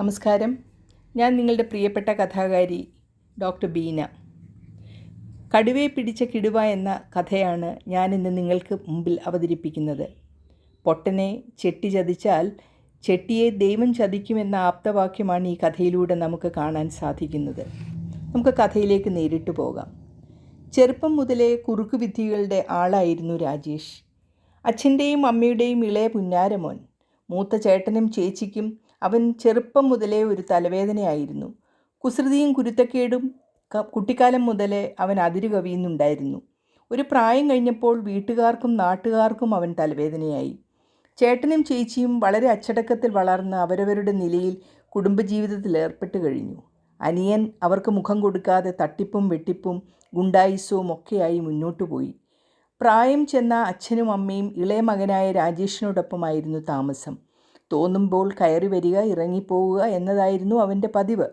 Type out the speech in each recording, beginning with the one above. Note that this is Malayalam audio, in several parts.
നമസ്കാരം. ഞാൻ നിങ്ങളുടെ പ്രിയപ്പെട്ട കഥാകാരി ഡോക്ടർ ബീന. കടുവയെ പിടിച്ച കിടുവ എന്ന കഥയാണ് ഞാൻ ഇന്ന് നിങ്ങൾക്ക് മുമ്പിൽ അവതരിപ്പിക്കുന്നത്. പൊട്ടനെ ചെട്ടി ചതിച്ചാൽ ചെട്ടിയെ ദൈവം ചതിക്കുമെന്ന ആപ്തവാക്യമാണ് ഈ കഥയിലൂടെ നമുക്ക് കാണാൻ സാധിക്കുന്നത്. നമുക്ക് കഥയിലേക്ക് നേരിട്ട് പോകാം. ചെറുപ്പം മുതലേ കുറുക്കുവിദ്യകളുടെ ആളായിരുന്നു രാജേഷ്. അച്ഛന്റെയും അമ്മയുടെയും ഇളയ പുന്നാരമോൻ. മൂത്ത ചേട്ടനും ചേച്ചിക്കും അവൻ ചെറുപ്പം മുതലേ ഒരു തലവേദനയായിരുന്നു. കുസൃതിയും കുരുത്തക്കേടും കുട്ടിക്കാലം മുതലേ അവൻ അതിരു കവിയുന്നുണ്ടായിരുന്നു ഒരു പ്രായം കഴിഞ്ഞപ്പോൾ വീട്ടുകാർക്കും നാട്ടുകാർക്കും അവൻ തലവേദനയായി. ചേട്ടനും ചേച്ചിയും വളരെ അച്ചടക്കത്തിൽ വളർന്ന് അവരവരുടെ നിലയിൽ കുടുംബജീവിതത്തിൽ ഏർപ്പെട്ട് കഴിഞ്ഞു. അനിയൻ അവർക്ക് മുഖം കൊടുക്കാതെ തട്ടിപ്പും വെട്ടിപ്പും ഗുണ്ടായിസവും ഒക്കെയായി മുന്നോട്ടു പോയി. പ്രായം ചെന്ന അച്ഛനും അമ്മയും ഇളയ മകനായ രാജേഷിനോടൊപ്പമായിരുന്നു താമസം. തോന്നുമ്പോൾ കയറി വരിക ഇറങ്ങിപ്പോവുക എന്നതായിരുന്നു അവന്റെ പതിവ്.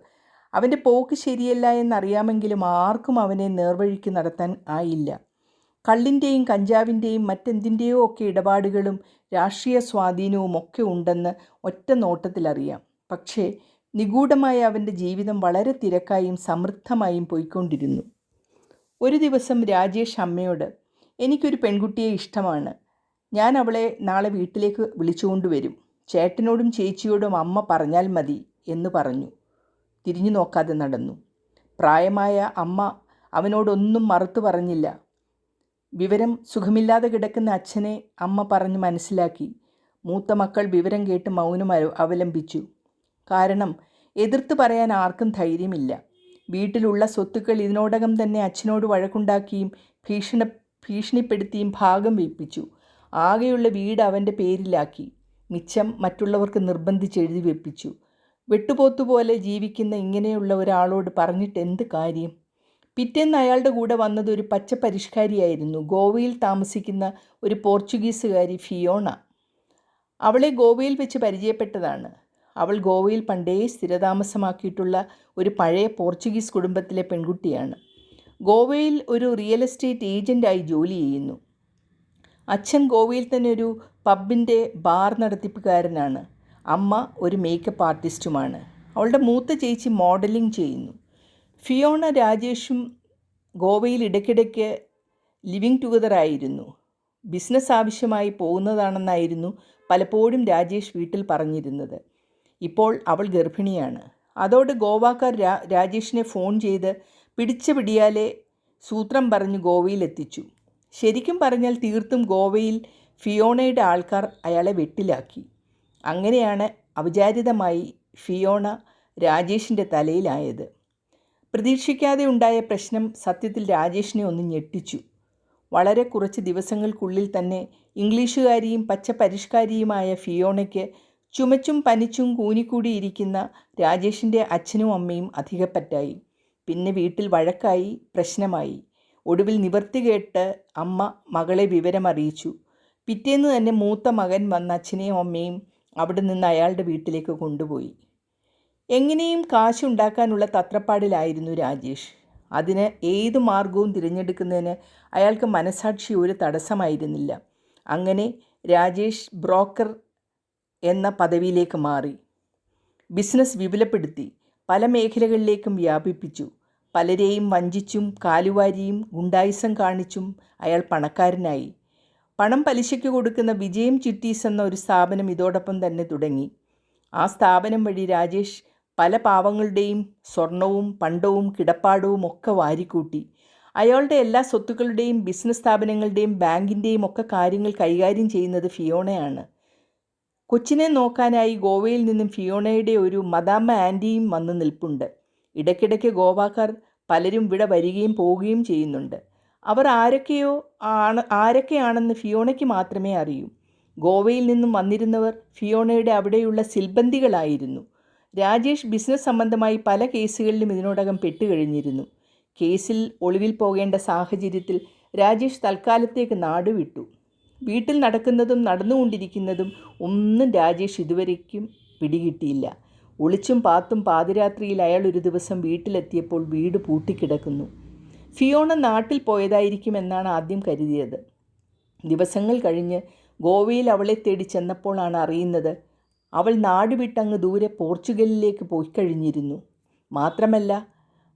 അവന്റെ പോക്ക് ശരിയല്ല എന്നറിയാമെങ്കിലും ആർക്കും അവനെ നേർവഴിക്ക് നടത്താൻ ആയില്ല. കള്ളിന്റെയും കഞ്ചാവിന്റെയും മറ്റെന്തിന്റെയോ ഒക്കെ ഇടപാടുകളും രാഷ്ട്രീയ സ്വാധീനവും ഒക്കെ ഉണ്ടെന്ന് ഒറ്റ നോട്ടത്തിലറിയാം. പക്ഷേ നിഗൂഢമായ അവന്റെ ജീവിതം വളരെ തിരക്കായും സമൃദ്ധമായും പോയിക്കൊണ്ടിരുന്നു. ഒരു ദിവസം രാജേഷ് അമ്മയോട് എനിക്കൊരു പെൺകുട്ടിയെ ഇഷ്ടമാണ്. ഞാൻ അവളെ നാളെ വീട്ടിലേക്ക് വിളിച്ചുകൊണ്ടുവരും ചേട്ടനോടും ചേച്ചിയോടും അമ്മ പറഞ്ഞാൽ മതി എന്ന് പറഞ്ഞു. തിരിഞ്ഞു നോക്കാതെ നടന്നു. പ്രായമായ അമ്മ അവനോടൊന്നും മറുത്തു പറഞ്ഞില്ല. വിവരം സുഖമില്ലാതെ കിടക്കുന്ന അച്ഛനെ അമ്മ പറഞ്ഞ് മനസ്സിലാക്കി. മൂത്ത മക്കൾ വിവരം കേട്ട് മൗനം അവലംബിച്ചു. കാരണം എതിർത്ത് പറയാൻ ആർക്കും ധൈര്യമില്ല. വീട്ടിലുള്ള സ്വത്തുക്കൾ ഇതിനോടകം തന്നെ അച്ഛനോട് വഴക്കുണ്ടാക്കിയും ഭീഷണ ഭീഷണിപ്പെടുത്തിയും ഭാഗം വെപ്പിച്ചു. ആകെയുള്ള വീട് അവന്റെ പേരിലാക്കി. മിച്ചം മറ്റുള്ളവർക്ക് നിർബന്ധിച്ച് എഴുതി വെപ്പിച്ചു. വെട്ടുപോത്തുപോലെ ജീവിക്കുന്ന ഇങ്ങനെയുള്ള ഒരാളോട് പറഞ്ഞിട്ട് എന്ത് കാര്യം? പിറ്റേന്ന് അയാളുടെ കൂടെ വന്നത് ഒരു പച്ച പരിഷ്കാരിയായിരുന്നു ഗോവയിൽ താമസിക്കുന്ന ഒരു പോർച്ചുഗീസുകാരി ഫിയോണ. അവളെ ഗോവയിൽ വെച്ച് പരിചയപ്പെട്ടതാണ്. അവൾ ഗോവയിൽ പണ്ടേ സ്ഥിരതാമസമാക്കിയിട്ടുള്ള ഒരു പഴയ പോർച്ചുഗീസ് കുടുംബത്തിലെ പെൺകുട്ടിയാണ്. ഗോവയിൽ ഒരു റിയൽ എസ്റ്റേറ്റ് ഏജന്റായി ജോലി ചെയ്യുന്നു. അച്ഛൻ ഗോവയിൽ തന്നെ ഒരു പബ്ബിന്റെ ബാർ നടത്തിപ്പുകാരനാണ്. അമ്മ ഒരു മേക്കപ്പ് ആർട്ടിസ്റ്റുമാണ് അവളുടെ മൂത്ത ചേച്ചി മോഡലിംഗ് ചെയ്യുന്നു. ഫിയോണ രാജേഷും ഗോവയിൽ ഇടയ്ക്കിടയ്ക്ക് ലിവിങ് ടുഗദർ ആയിരുന്നു. ബിസിനസ് ആവശ്യമായി പോകുന്നതാണെന്നായിരുന്നു പലപ്പോഴും രാജേഷ് വീട്ടിൽ പറഞ്ഞിരുന്നത്. ഇപ്പോൾ അവൾ ഗർഭിണിയാണ്. അതോടെ ഗോവാക്കാർ രാജേഷിനെ ഫോൺ ചെയ്ത് പിടിച്ച പിടിയാലെ സൂത്രം പറഞ്ഞ് ഗോവയിലെത്തിച്ചു. ശരിക്കും പറഞ്ഞാൽ തീർത്തും ഗോവയിൽ ഫിയോണയുടെ ആൾക്കാർ അയാളെ വെട്ടിലാക്കി. അങ്ങനെയാണ് അവിചാരിതമായി ഫിയോണ രാജേഷിന്റെ തലയിലായത്. പ്രതീക്ഷിക്കാതെ ഉണ്ടായ പ്രശ്നം സത്യത്തിൽ രാജേഷിനെ ഒന്ന് ഞെട്ടിച്ചു. വളരെ കുറച്ച് ദിവസങ്ങൾക്കുള്ളിൽ തന്നെ ഇംഗ്ലീഷുകാരിയും പച്ചപരിഷ്കാരിയുമായ ഫിയോണയ്ക്ക് ചുമച്ചും പനിച്ചും കൂനിക്കൂടിയിരിക്കുന്ന രാജേഷിന്റെ അച്ഛനും അമ്മയും അധികപ്പറ്റായി. പിന്നെ വീട്ടിൽ വഴക്കായി പ്രശ്നമായി. ഒടുവിൽ നിവർത്തി കേട്ട് അമ്മ മകളെ വിവരമറിയിച്ചു. പിറ്റേന്ന് തന്നെ മൂത്ത മകൻ വന്ന അച്ഛനെയും അമ്മയും അവിടെ നിന്ന് അയാളുടെ വീട്ടിലേക്ക് കൊണ്ടുപോയി. എങ്ങനെയും കാശുണ്ടാക്കാനുള്ള തത്രപ്പാടിലായിരുന്നു രാജേഷ്. അതിന് ഏത് മാർഗവും തിരഞ്ഞെടുക്കുന്നതിന് അയാൾക്ക് മനസാക്ഷി ഒരു തടസ്സമായിരുന്നില്ല. അങ്ങനെ രാജേഷ് ബ്രോക്കർ എന്ന പദവിയിലേക്ക് മാറി. ബിസിനസ് വിപുലപ്പെടുത്തി പല മേഖലകളിലേക്കും വ്യാപിപ്പിച്ചു. പലരെയും വഞ്ചിച്ചും കാലുവാരിയും ഗുണ്ടായിസം കാണിച്ചും അയാൾ പണക്കാരനായി. പണം പലിശയ്ക്ക് കൊടുക്കുന്ന വിജയം ചിട്ടീസ് എന്ന ഒരു സ്ഥാപനം ഇതോടൊപ്പം തന്നെ തുടങ്ങി. ആ സ്ഥാപനം വഴി രാജേഷ് പല പാവങ്ങളുടെയും സ്വർണവും പണ്ടവും കിടപ്പാടവും ഒക്കെ വാരിക്കൂട്ടി. അയാളുടെ എല്ലാ സ്വത്തുക്കളുടെയും ബിസിനസ് സ്ഥാപനങ്ങളുടെയും ബാങ്കിന്റെയും ഒക്കെ കാര്യങ്ങൾ കൈകാര്യം ചെയ്യുന്നത് ഫിയോണയാണ്. കൊച്ചിനെ നോക്കാനായി ഗോവയിൽ നിന്നും ഫിയോണയുടെ ഒരു മദാമ്മ ആന്റിയും വന്ന് നിൽപ്പുണ്ട്. ഇടയ്ക്കിടയ്ക്ക് ഗോവാക്കാർ പലരും ഇവിടെ വരികയും പോവുകയും ചെയ്യുന്നുണ്ട്. അവർ ആരൊക്കെയോ ആണ് ആരൊക്കെയാണെന്ന് ഫിയോണയ്ക്ക് മാത്രമേ അറിയൂ. ഗോവയിൽ നിന്നും വന്നിരുന്നവർ ഫിയോണയുടെ അവിടെയുള്ള സിൽബന്തികളായിരുന്നു രാജേഷ് ബിസിനസ് സംബന്ധമായി പല കേസുകളിലും ഇതിനോടകം പെട്ടുകഴിഞ്ഞിരുന്നു. കേസിൽ ഒളിവിൽ പോകേണ്ട സാഹചര്യത്തിൽ രാജേഷ് തൽക്കാലത്തേക്ക് നാടുവിട്ടു. വീട്ടിൽ നടക്കുന്നതും നടന്നുകൊണ്ടിരിക്കുന്നതും ഒന്നും രാജേഷ് ഇതുവരേക്കും പിടികിട്ടിയില്ല. ഒളിച്ചും പാത്തും പാതിരാത്രിയിൽ അയാൾ ഒരു ദിവസം വീട്ടിലെത്തിയപ്പോൾ വീട് പൂട്ടിക്കിടക്കുന്നു. ഫിയോണ നാട്ടിൽ പോയതായിരിക്കുമെന്നാണ് ആദ്യം കരുതിയത്. ദിവസങ്ങൾ കഴിഞ്ഞ് ഗോവയിൽ അവളെ തേടി ചെന്നപ്പോഴാണ് അറിയുന്നത് അവൾ നാട് വിട്ടങ്ങ് ദൂരെ പോർച്ചുഗലിലേക്ക് പോയി കഴിഞ്ഞിരുന്നു. മാത്രമല്ല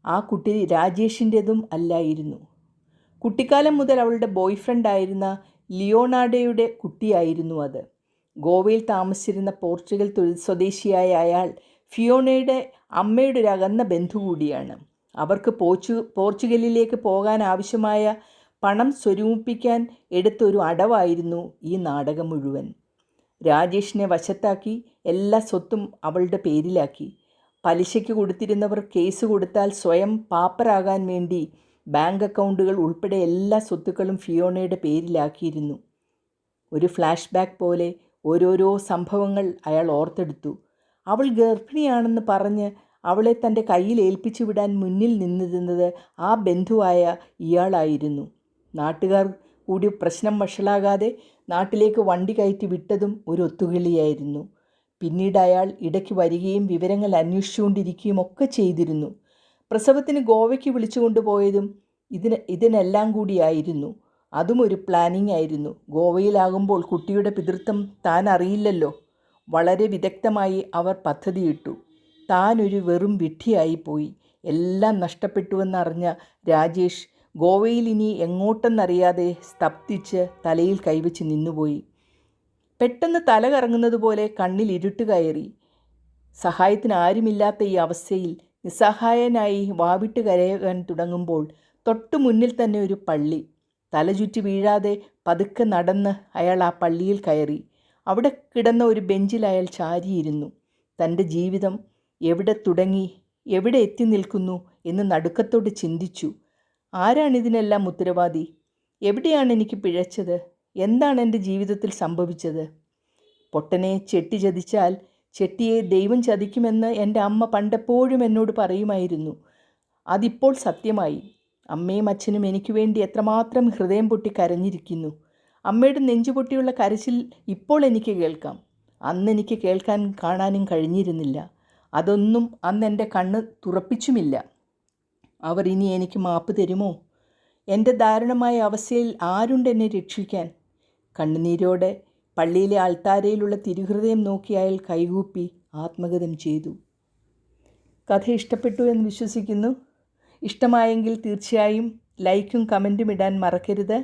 ആ കുട്ടി രാജേഷിന്റെതും അല്ലായിരുന്നു. കുട്ടിക്കാലം മുതൽ അവളുടെ ബോയ്ഫ്രണ്ടായിരുന്ന ലിയോണാഡയുടെ കുട്ടിയായിരുന്നു അത്. ഗോവയിൽ താമസിച്ചിരുന്ന പോർച്ചുഗൽ സ്വദേശിയായ അയാൾ ഫിയോണയുടെ അമ്മയുടെ ഒരു അകന്ന ബന്ധു കൂടിയാണ്. അവർക്ക് പോർച്ചു പോർച്ചുഗലിലേക്ക് പോകാൻ ആവശ്യമായ പണം സ്വരൂപിക്കാൻ എടുത്തൊരു അടവായിരുന്നു ഈ നാടകം മുഴുവൻ. രാജേഷിനെ വശത്താക്കി എല്ലാ സ്വത്തും അവളുടെ പേരിലാക്കി. പലിശയ്ക്ക് കൊടുത്തിരുന്നവർ കേസ് കൊടുത്താൽ സ്വയം പാപ്പറാകാൻ വേണ്ടി ബാങ്ക് അക്കൗണ്ടുകൾ ഉൾപ്പെടെ എല്ലാ സ്വത്തുക്കളും ഫിയോണയുടെ പേരിലാക്കിയിരുന്നു. ഒരു ഫ്ലാഷ് ബാക്ക് പോലെ ഓരോരോ സംഭവങ്ങൾ അയാൾ ഓർത്തെടുത്തു. അവൾ ഗർഭിണിയാണെന്ന് പറഞ്ഞ് അവളെ തന്റെ കയ്യിൽ ഏൽപ്പിച്ചു വിടാൻ മുന്നിൽ നിന്നിരുന്നത് ആ ബന്ധുവായ ഇയാളായിരുന്നു. നാട്ടുകാർ കൂടി പ്രശ്നം വഷളാകാതെ നാട്ടിലേക്ക് വണ്ടി കയറ്റി വിട്ടതും ഒരു ഒത്തുകളിയായിരുന്നു. പിന്നീട് അയാൾ ഇടയ്ക്ക് വരികയും വിവരങ്ങൾ അന്വേഷിച്ചുകൊണ്ടിരിക്കുകയും ഒക്കെ ചെയ്തിരുന്നു. പ്രസവത്തിന് ഗോവയ്ക്ക് വിളിച്ചു കൊണ്ടുപോയതും ഇതിന് ഇതിനെല്ലാം കൂടിയായിരുന്നു അതും ഒരു പ്ലാനിംഗ് ആയിരുന്നു. ഗോവയിലാകുമ്പോൾ കുട്ടിയുടെ പിതൃത്വം താൻ അറിയില്ലല്ലോ. വളരെ വിദഗ്ധമായി അവർ പദ്ധതിയിട്ടു. താനൊരു വെറും വിഡ്ഢിയായിപ്പോയി. എല്ലാം നഷ്ടപ്പെട്ടുവെന്നറിഞ്ഞ രാജേഷ് ഗോവയിൽ ഇനി എങ്ങോട്ടെന്നറിയാതെ സ്തബ്ധിച്ച് തലയിൽ കൈവച്ച് നിന്നുപോയി. പെട്ടെന്ന് തല കറങ്ങുന്നത് പോലെ കണ്ണിൽ ഇരുട്ട് കയറി. സഹായത്തിന് ആരുമില്ലാത്ത ഈ അവസ്ഥയിൽ നിസ്സഹായനായി വാവിട്ട് കരയാൻ തുടങ്ങുമ്പോൾ തൊട്ടു മുന്നിൽ തന്നെ ഒരു പള്ളി. തലചുറ്റി വീഴാതെ പതുക്കെ നടന്ന് അയാൾ ആ പള്ളിയിൽ കയറി. അവിടെ കിടന്ന ഒരു ബെഞ്ചിൽ അയാൾ ചാരിയിരുന്നു. തന്റെ ജീവിതം എവിടെ തുടങ്ങി എവിടെ എത്തി നിൽക്കുന്നു എന്ന് നടുക്കത്തോട് ചിന്തിച്ചു. ആരാണിതിനെല്ലാം ഉത്തരവാദി? എവിടെയാണ് എനിക്ക് പിഴച്ചത്? എന്താണ് എന്റെ ജീവിതത്തിൽ സംഭവിച്ചത്? പൊട്ടനെ ചെട്ടി ചതിച്ചാൽ ചെട്ടിയെ ദൈവം ചതിക്കുമെന്ന് എന്റെ അമ്മ പണ്ടെപ്പോഴും എന്നോട് പറയുമായിരുന്നു. അതിപ്പോൾ സത്യമായി. അമ്മയും അച്ഛനും എനിക്ക് വേണ്ടി എത്രമാത്രം ഹൃദയം പൊട്ടി കരഞ്ഞിരിക്കുന്നു. അമ്മയുടെ നെഞ്ചുപൊട്ടിയുള്ള കരച്ചിൽ ഇപ്പോൾ എനിക്ക് കേൾക്കാം. അന്ന് എനിക്ക് കേൾക്കാൻ കാണാനും കഴിഞ്ഞിരുന്നില്ല. അതൊന്നും അന്ന് എന്റെ കണ്ണ് തുറപ്പിച്ചുമില്ല. അവർ ഇനി എനിക്ക് മാപ്പ് തരുമോ? എന്റെ ദാരുണമായ അവസ്ഥയിൽ ആരുണ്ട് എന്നെ രക്ഷിക്കാൻ? കണ്ണുനീരോടെ പള്ളിയിലെ ആൾത്താരയിലുള്ള തിരുഹൃദയം നോക്കി അയാൾ കൈകൂപ്പി ആത്മഗതം ചെയ്തു. കഥ ഇഷ്ടപ്പെട്ടു എന്ന് വിശ്വസിക്കുന്നു. ഇഷ്ടമായെങ്കിൽ തീർച്ചയായും ലൈക്കും കമന്റും ഇടാൻ മറക്കരുത്.